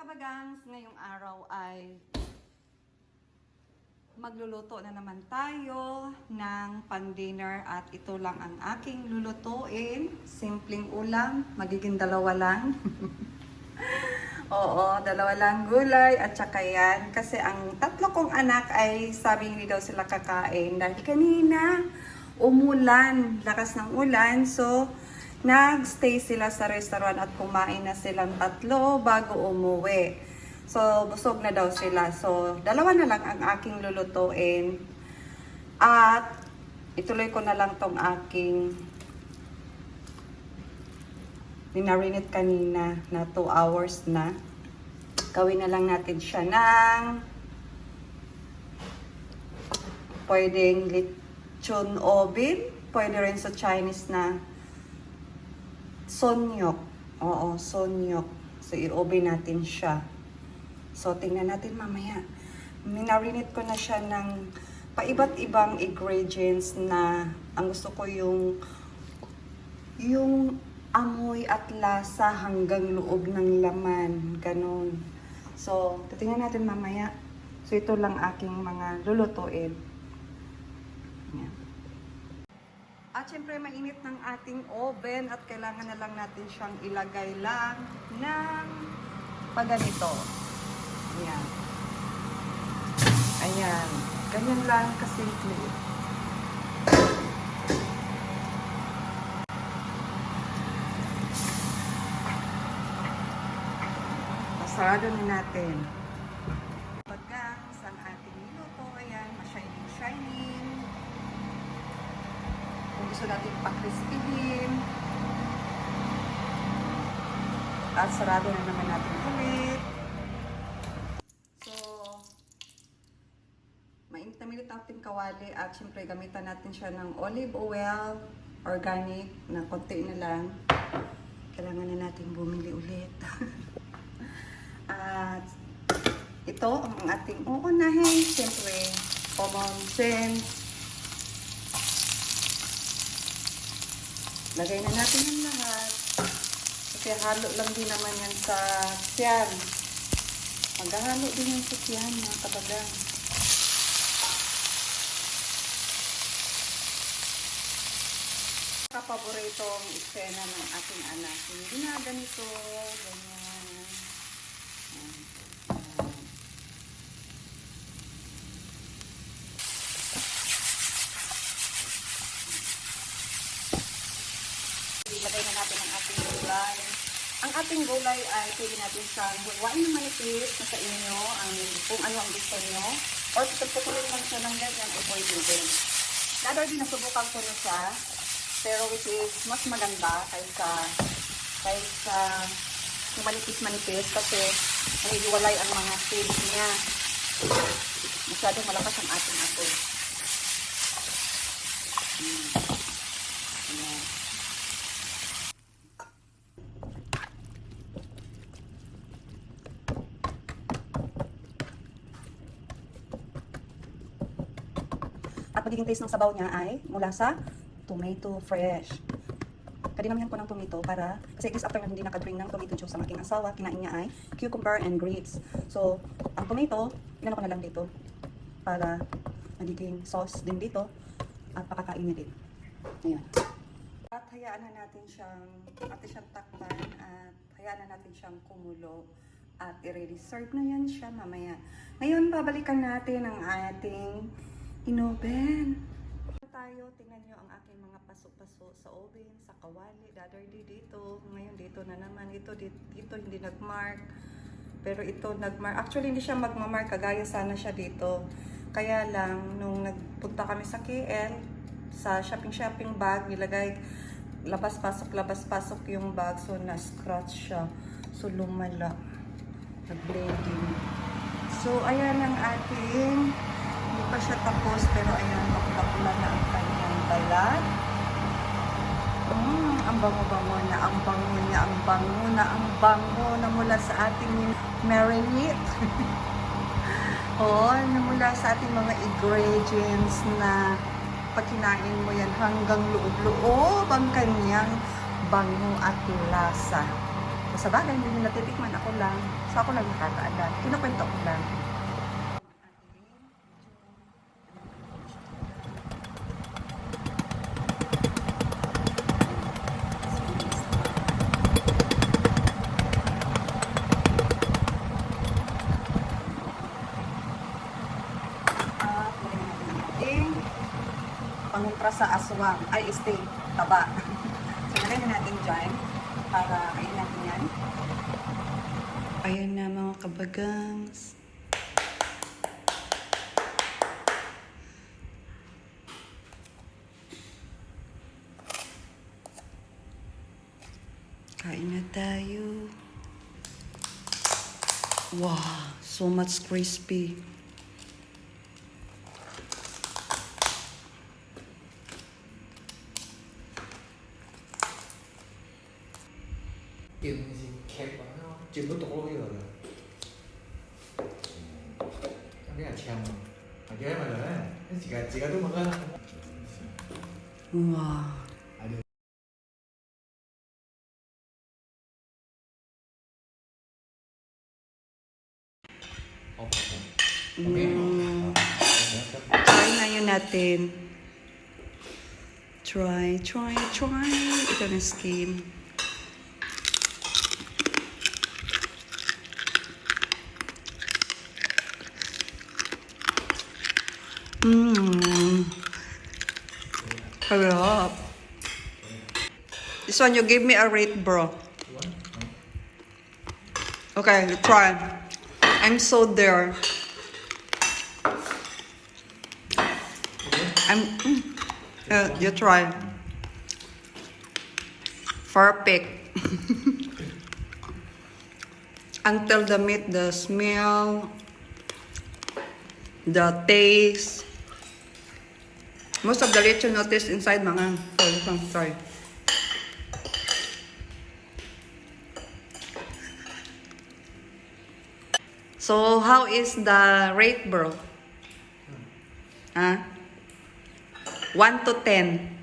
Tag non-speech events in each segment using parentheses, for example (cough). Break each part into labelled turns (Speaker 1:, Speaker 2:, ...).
Speaker 1: kabagangs, ngayong araw ay magluluto na naman tayo ng pang-dinner at ito lang ang aking lulutuin. Simpleng ulam, magiging dalawa lang. (laughs) Oo, dalawa lang gulay at saka yan. Kasi ang tatlo kong anak ay sabi hindi daw sila kakain dahil kanina umulan, lakas ng ulan. So, nagstay sila sa restaurant at kumain na silang tatlo bago umuwi. So, busog na daw sila. So, dalawa na lang ang aking lulutuin. At, ituloy ko na lang tong aking minarinate kanina na 2 hours na. Gawin na lang natin siya ng pwedeng lechon oven, pwede rin sa Chinese na sonyok. Oo, sonyok. So, i-oven natin siya. So, tingnan natin mamaya. Minarinate ko na siya ng paiba't ibang ingredients na ang gusto ko yung yung amoy at lasa hanggang loob ng laman. Ganon. So, titingnan natin mamaya. So, ito lang aking mga lulutuin. Yan. At syempre, mainit ng ating oven at kailangan na lang natin siyang ilagay lang ng paganito. Ayan. Ayan. Ganyan lang kasimple. Pasarado na natin. Pagka sa ating niluto, ayan, ma-shining shining. Kung gusto natin pa-crispyhin. At sarado na naman natin ulit. So, mainit na minute natin kawali at syempre gamitan natin siya ng olive oil, organic, na konti na lang. Kailangan na natin bumili ulit. (laughs) at ito ang ating uunahin. Siyempre, common sense. Lagay na natin yung lahat. Kasi halo lang din naman yan sa siyan. Maghahalo din yan sa siyan, mga kabagang. Kapaboritong eksena ng ating anak. Hindi na ganito, ganyan. Ayan. Ayan. Ilagay na natin ang ating gulay. Ang ating gulay ay pwede natin siyang buwain ng manipis na sa inyo, ang, kung ano ang gusto nyo. Or pagpukulin lang siya ng ganyan, o pwede din. Dado din nasubukan ko na siya, pero which is mas maganda kaysa kaysa yung manipis-manipis kasi nahihiwalay ang mga seeds niya. Masyadong malakas ang ating apoy. Hmm. Ayan. At magiging taste ng sabaw niya ay mula sa tomato fresh. Kadinamihan ko ng tomato para, kasi this after na hindi nakadrink ng tomato juice ang aking asawa, kinain niya ay cucumber and grapes. So, ang tomato, inano ko na lang dito para magiging sauce din dito at pakakain niya din. Ayan. At hayaan na natin siyang, natin siyang takpan at hayaan na natin siyang kumulo at i-ready serve na yan siya mamaya. Ngayon, babalikan natin ang ating inoven. Tayo, tingnan nyo ang aking mga paso-paso sa oven, sa kawali, the other dito. Ngayon dito na naman. Ito dito, dito hindi nagmark. Pero ito nagmark. Actually, hindi siya magmamark. Kagaya sana siya dito. Kaya lang, nung nagpunta kami sa KL, sa shopping-shopping bag, nilagay labas-pasok, labas-pasok yung bag. So, na-scratch siya. So, lumala. Nag-bleeding. So, ayan ang ating pa siya tapos, pero ayan, bakla na ang kanyang balat. Mm, ang bango-bango na, ang bango niya, ang bango na, ang bango na mula sa ating marinade. (laughs) Oo, na mula sa ating mga ingredients na pag kinain mo yan hanggang loob-loob ang kanyang bango at lasa. Sa bagay, hindi nila titikman. Ako lang. So ako lang nakakaalam. Kinukwento ko lang. At lagyan natin ang ating aswang. Ay, stay. Taba. (laughs) so, lagyan na natin dyan para kain natin yan. Ayan na mga kabagangs. Kain na tayo. Wow, so much crispy.
Speaker 2: 这个东西开关啊，这不都这个了？那也签嘛，俺家嘛人，那几个几个
Speaker 1: 都没个。哇。Mm. Try ngayon natin. Try, try, try. Ito na scheme. Harap. This one, you give me a rate, bro. Okay, you try. I'm so there. I'm. Mm, uh, you try. Perfect. (laughs) Until the meat, the smell, the taste. Most of the rich you notice inside mga. Sorry, sorry. So, how is the rate, bro? Huh? 1 to 10.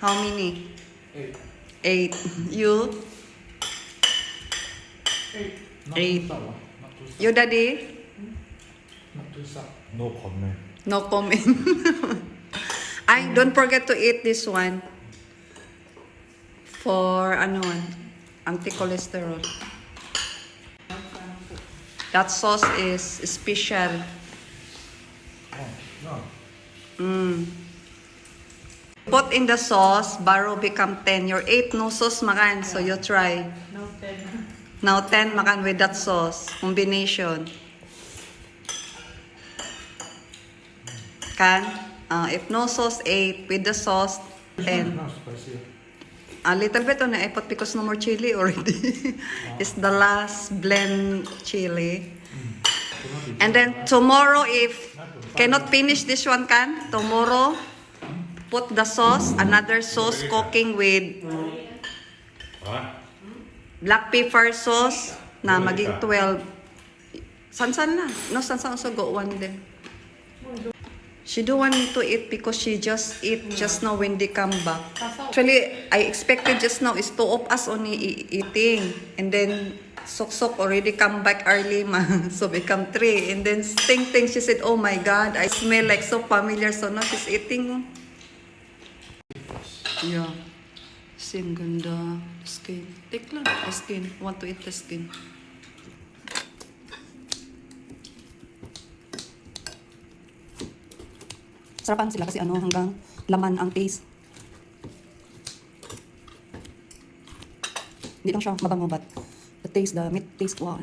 Speaker 1: How many?
Speaker 2: Ê,
Speaker 1: 8. (laughs) You?
Speaker 2: not
Speaker 1: Eight.
Speaker 2: too salt à? Not too salt.
Speaker 1: You, daddy?
Speaker 2: Salt.
Speaker 3: No comment.
Speaker 1: No comment. (laughs) I don't forget to eat this one. For ano? Anti-cholesterol. That sauce is special. Mm. Put in the sauce, baro become 10. Your 8 no sauce makan, so you try.
Speaker 4: No, ten.
Speaker 1: Now 10 makan with that sauce. Combination. Kan? Uh, if no sauce, 8. With the sauce, 10.
Speaker 2: No spicy.
Speaker 1: A little bit on the ipot because no more chili already. (laughs) it's the last blend chili. And then tomorrow, if cannot finish this one, can tomorrow put the sauce, another sauce cooking with black pepper sauce na maging 12. San-san na. No, san-san also go one din. She don't want to eat because she just eat just now when they come back. Actually, I expected just now is two of us only e- eating. And then, Sok-Sok already come back early, ma. (laughs) So, become three. And then, Ting Ting, she said, oh my God, I smell like so familiar. So, now she's eating. Yeah. Same ganda. Skin. Take lang. Skin. Want to eat the skin. Sarapan sila kasi ano hanggang laman ang taste. Hindi lang siya mabango but the taste, the meat taste, wow.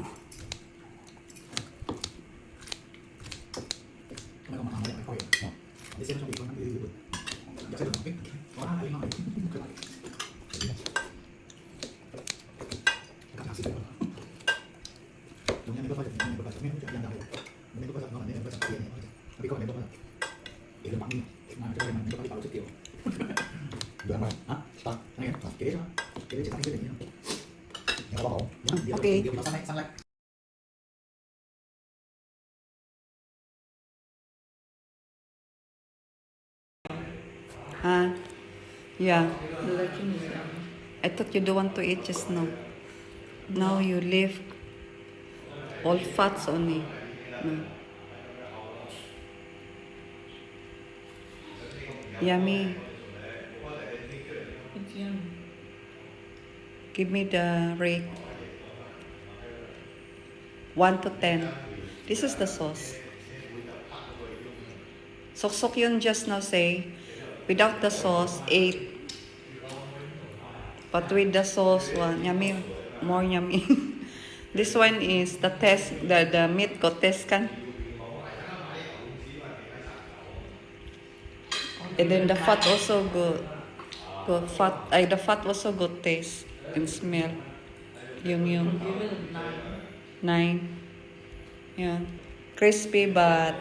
Speaker 1: Okay. Ah, yeah.
Speaker 4: The lechin is yum.
Speaker 1: I thought you don't want to eat just now. Now you leave all fats only. No. Yummy.
Speaker 4: It's yummy.
Speaker 1: Give me the rate. 1 to 10. This is the sauce. Sok-sok yun just now say, without the sauce, 8. But with the sauce, one, yummy, more yummy. (laughs) this one is the test, the, the meat ko test kan. And then the fat also good. Good fat, ay the fat also good taste and smell. Yung yung
Speaker 4: nine.
Speaker 1: Yeah. Crispy but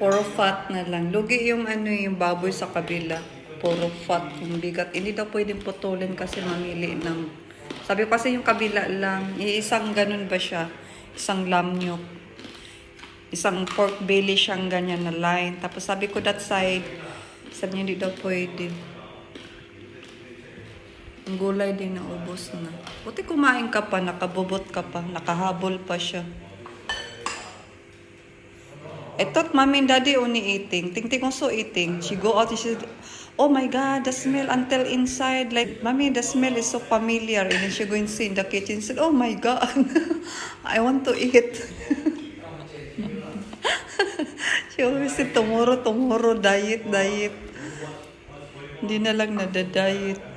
Speaker 1: puro fat na lang. Lugi yung ano yung baboy sa kabila. Puro fat yung bigat. Hindi daw pwedeng putulin kasi mamili ng sabi ko kasi yung kabila lang, iisang ganun ba siya? Isang lamnyok. Isang pork belly siyang ganyan na line. Tapos sabi ko that side, sabi niya hindi daw pwede. Ang gulay din na ubos na. Buti kumain ka pa, nakabubot ka pa, nakahabol pa siya. I thought and daddy only eating. Ting Ting also eating. She go out, she said, Oh my God, the smell until inside. Like, mommy, the smell is so familiar. And then she go and see in the kitchen. She said, Oh my God, (laughs) I want to eat. (laughs) she always said, tomorrow, tomorrow, diet, diet. Hindi na lang nadadiet.